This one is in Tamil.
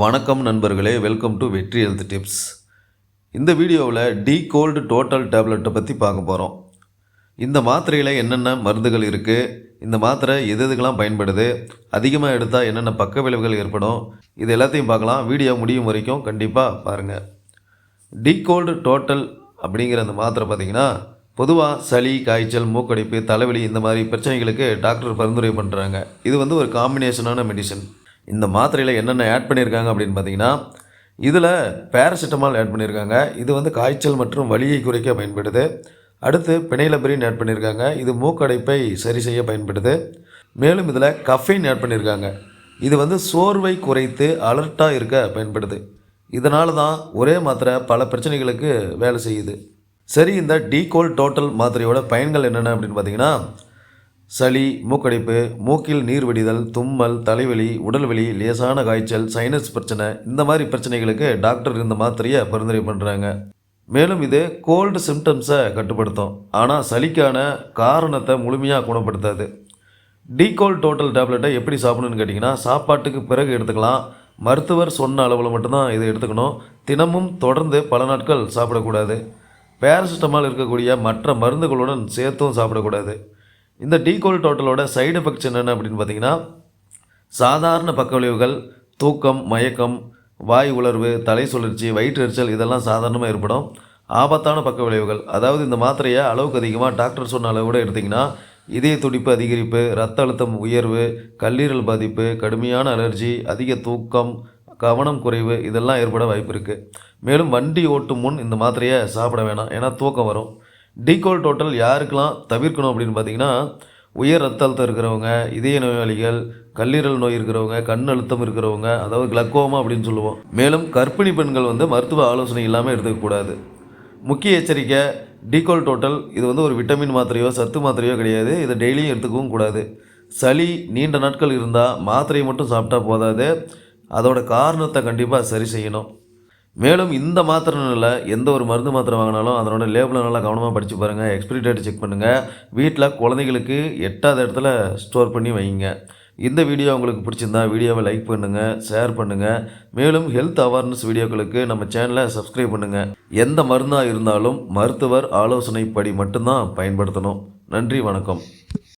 வணக்கம் நண்பர்களே welcome to Vetri health tips இந்த வீடியோவில் டி கோல்டு டோட்டல் டேப்லெட்டை பற்றி பார்க்க போகிறோம் இந்த மாத்திரையில் என்னென்ன மருந்துகள் இருக்குது இந்த மாத்திரை எது எதுக்கெல்லாம் பயன்படுது அதிகமாக எடுத்தால் என்னென்ன பக்க விளைவுகள் ஏற்படும் இது எல்லாத்தையும் பார்க்கலாம். வீடியோ முடியும் வரைக்கும் கண்டிப்பாக பாருங்கள் டி கோல்டு டோட்டல் அப்படிங்கிற அந்த மாத்திரை பார்த்திங்கன்னா பொதுவாக சளி காய்ச்சல் மூக்கடிப்பு தலைவலி இந்த மாதிரி பிரச்சனைகளுக்கு டாக்டர் பரிந்துரை பண்ணுறாங்க இது வந்து ஒரு காம்பினேஷனான மெடிசன் இந்த மாத்திரையில் என்னென்ன ஆட் பண்ணியிருக்காங்க அப்படின்னு பார்த்தீங்கன்னா இதில் பேராசிட்டமால் ஆட் பண்ணியிருக்காங்க. இது வந்து காய்ச்சல் மற்றும் வலியை குறைக்க பயன்படுது. அடுத்து பினைலபரின் ஆட் பண்ணியிருக்காங்க. இது மூக்கடைப்பை சரி செய்ய பயன்படுது. மேலும் இதில் கஃபைன் ஆட் பண்ணியிருக்காங்க. இது வந்து சோர்வை குறைத்து அலர்ட்டாக இருக்க பயன்படுது. இதனால தான் ஒரே மாத்திரை பல பிரச்சனைகளுக்கு வேலை செய்யுது. சரி இந்த டீகோல் டோட்டல் மாத்திரையோட பயன்கள் என்னென்ன அப்படின்னு பார்த்தீங்கன்னா சளி மூக்கடைப்பு மூக்கில் நீர் வடிதல் தும்மல் தலைவலி உடல்வலி லேசான காய்ச்சல் சைனஸ் பிரச்சனை இந்த மாதிரி பிரச்சனைகளுக்கு டாக்டர் இந்த மாத்திரையை பரிந்துரை பண்ணுறாங்க மேலும் இது கோல்டு சிம்டம்ஸை கட்டுப்படுத்தும். ஆனால் சளிக்கான காரணத்தை முழுமையாக குணப்படுத்தாது. டீகோல் டோட்டல் டேப்லெட்டை எப்படி சாப்பிடணும்னு கேட்டிங்கன்னா சாப்பாட்டுக்கு பிறகு எடுத்துக்கலாம். மருத்துவர் சொன்ன அளவில் மட்டும்தான் இதை எடுத்துக்கணும். தினமும் தொடர்ந்து பல நாட்கள் சாப்பிடக்கூடாது. பேரசிட்டமால் இருக்கக்கூடிய மற்ற மருந்துகளுடன் சேர்த்தும் சாப்பிடக்கூடாது. இந்த டீகோல் டோட்டலோட சைடு எஃபெக்ட்ஸ் என்னென்ன அப்படின்னு பார்த்தீங்கன்னா சாதாரண பக்க விளைவுகள் தூக்கம் மயக்கம் வாய் உளர்வு தலை சுழற்சி வயிற்றெரிச்சல் இதெல்லாம் சாதாரணமாக ஏற்படும். ஆபத்தான பக்க விளைவுகள். அதாவது இந்த மாத்திரையை அளவுக்கு அதிகமாக டாக்டர் சொன்ன அளவு கூட எடுத்திங்கன்னா இதய துடிப்பு அதிகரிப்பு ரத்த அழுத்தம் உயர்வு கல்லீரல் பாதிப்பு கடுமையான அலர்ஜி அதிக தூக்கம் கவனம் குறைவு இதெல்லாம் ஏற்பட வாய்ப்பு இருக்குது மேலும் வண்டி ஓட்டும் முன் இந்த மாத்திரையை சாப்பிட வேணாம். ஏன்னா தூக்கம் வரும். டீகோல் டோட்டல் யாருக்கெல்லாம் தவிர்க்கணும் அப்படின்னு பார்த்தீங்கன்னா உயர் ரத்த அழுத்தம் இருக்கிறவங்க இதய நோயாளிகள் கல்லீரல் நோய் இருக்கிறவங்க கண் அழுத்தம் இருக்கிறவங்க அதாவது கிளக்கோமா அப்படின்னு சொல்லுவோம். மேலும் கர்ப்பிணி பெண்கள் வந்து மருத்துவ ஆலோசனை இல்லாமல் எடுத்துக்கக்கூடாது முக்கிய எச்சரிக்கை டீகோல் டோட்டல் இது வந்து ஒரு விட்டமின் மாத்திரையோ சத்து மாத்திரையோ கிடையாது. இதை டெய்லியும் எடுத்துக்கவும் கூடாது. சளி நீண்ட நாட்கள் இருந்தால் மாத்திரையை மட்டும் சாப்பிட்டா போதாது. அதோட காரணத்தை கண்டிப்பாக சரி செய்யணும். மேலும் இந்த மாத்திரையில் எந்த ஒரு மருந்து மாத்திரை வாங்கினாலும் அதனோட லேபிளை நல்லா கவனமாக படித்து பாருங்கள் எக்ஸ்பிரி டேட் செக் பண்ணுங்கள் வீட்டில் குழந்தைகளுக்கு எட்டாவது இடத்துல ஸ்டோர் பண்ணி வைங்க. இந்த வீடியோ உங்களுக்கு பிடிச்சிருந்தா வீடியோவை லைக் பண்ணுங்கள் ஷேர் பண்ணுங்கள் மேலும் ஹெல்த் அவேர்னஸ் வீடியோக்களுக்கு நம்ம சேனலை சப்ஸ்கிரைப் பண்ணுங்கள் எந்த மருந்தாக இருந்தாலும் மருத்துவர் ஆலோசனைப்படி மட்டும்தான் பயன்படுத்தணும். நன்றி வணக்கம்.